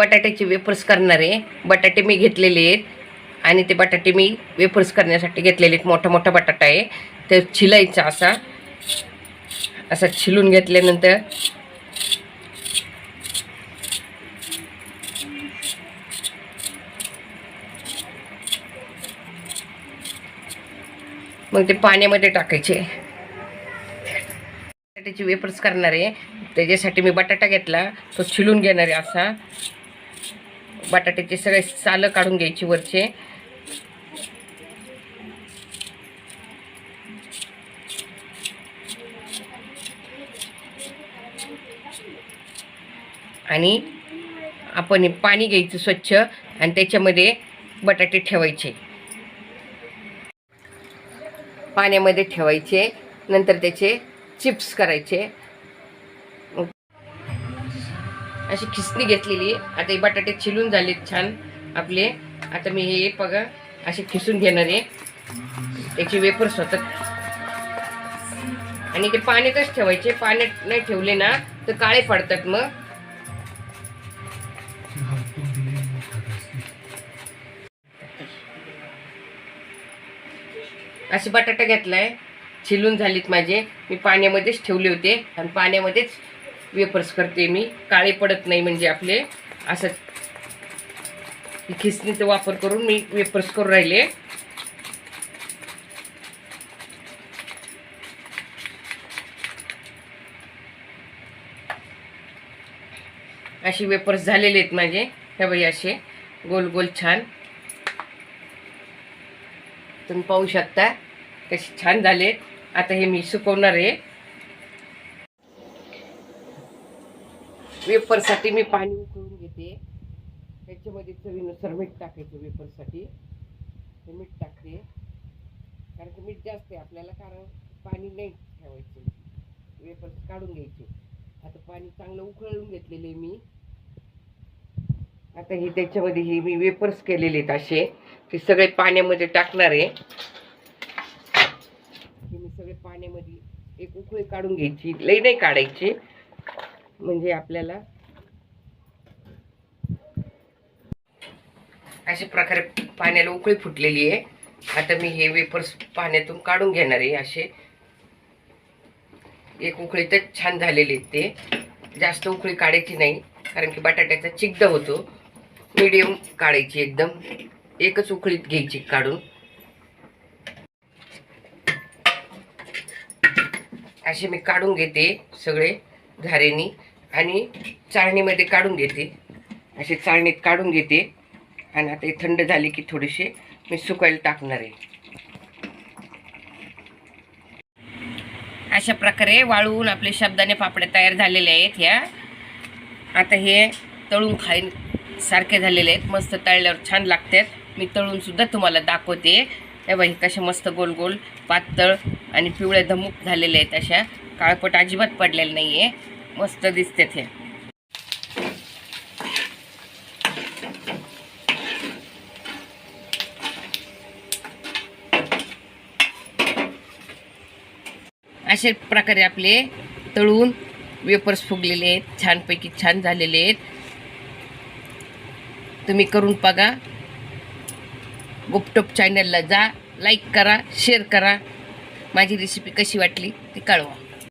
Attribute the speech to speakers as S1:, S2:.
S1: बटाट्याचे वेफर्स करणार. आहे बटाटे मी घेतलेले आहेत. आणि ते बटाटे मी वेफर्स करण्यासाठी घेतलेले आहेत. मोठा मोठा बटाटा आहे. ते छिलायचा असा. असा छिलून घेतल्यानंतर मग ते पाण्यामध्ये टाकायचे. बटाट्याचे वेपर्स करणार. आहे त्याच्यासाठी मी बटाटा घेतला. तो छिलून घेणार आहे असा. बटाट्याचे सगळे सालं काढून घ्यायची वरचे. आणि आपण पाणी घ्यायचं स्वच्छ आणि त्याच्यामध्ये बटाटे ठेवायचे. पाण्यामध्ये ठेवायचे नंतर त्याचे चिप्स करायचे. अशी खिसणी घेतलेली आता हे बटाटे चिलून झाले छान आपले. आता मी हे बघा असे खिसून घेणार आहे. त्याचे वेपर स्वतः आणि ते पाण्यातच ठेवायचे. पाण्यात नाही ठेवले ना तर काळे पडतात मग. असे बटाटा घेतलाय. चिलून झालीत माझे. मी पाण्यामध्येच ठेवले होते. आणि पाण्यामध्येच वेपर्स करते मी. काळे पडत नाही म्हणजे आपले. असं खिसणीचा वापर करून मी वेपर्स करून राहिले. असे वेपर्स झालेले आहेत माझे. हे बाई असे. गोल गोल छान. तुम्ही पाहू शकता कसे छान झाले आता हे मी सुकवणार आहे. वेफरसाठी मी पाणी उकळून घेते. त्याच्यामध्ये चवीनुसार मीठ टाकायचं वेफरसाठी. हे मीठ टाकते. कारण की मीठ जास्त आहे आपल्याला कारण पाणी नाही ठेवायचं. वेफर्स काढून घ्यायचे. आता पाणी चांगलं उकळून घेतलेले आहे मी. आता हे त्याच्यामध्ये हे मी वेपर्स केलेले आहेत असे. ते सगळे पाण्यामध्ये टाकणार आहे. हे मी सगळे पाण्यामध्ये एक उकळी काढून घ्यायची. लई नाही काढायची. म्हणजे आपल्याला. अशा प्रकारे पाण्याला उकळी फुटलेली आहे. आता मी हे वेपर्स पाण्यातून काढून घेणार आहे. असे एक उकळी तर छान झालेली आहेत ते. जास्त उकळी काढायची नाही कारण की बटाट्याचा चिकदा होतो. मीडियम काढायची एकदम. एकच उकळीत घ्यायची काढून. असे मी काढून घेते सगळे. झारेनी आणि चाळणीमध्ये काढून घेते. असे चाळणीत काढून घेते. आणि आता हे थंड झाले की थोडेसे मी सुकायला टाकणार आहे. अशा प्रकारे वाळवून आपले शब्दाने पापड्या तयार झालेले आहेत ह्या. आता हे तळून खाईन. सारखे झालेले आहेत. मस्त तळल्यावर छान लागतात. मी तळून सुद्धा तुम्हाला दाखवते. हे बाई कशा मस्त गोल गोल पातळ आणि पिवळे धमुक झालेले आहेत अशा. काळपट अजिबात पडलेलं नाही आहे मस्त दिसते हे अशा प्रकारे आपले तळून वेपर्स फुगलेले आहेत. छानपैकी छान झालेले आहेत. तुम्ही करून बघा. गुपटॉप चॅनलला जा. लाईक करा शेअर करा. माझी रेसिपी कशी वाटली ती कळवा.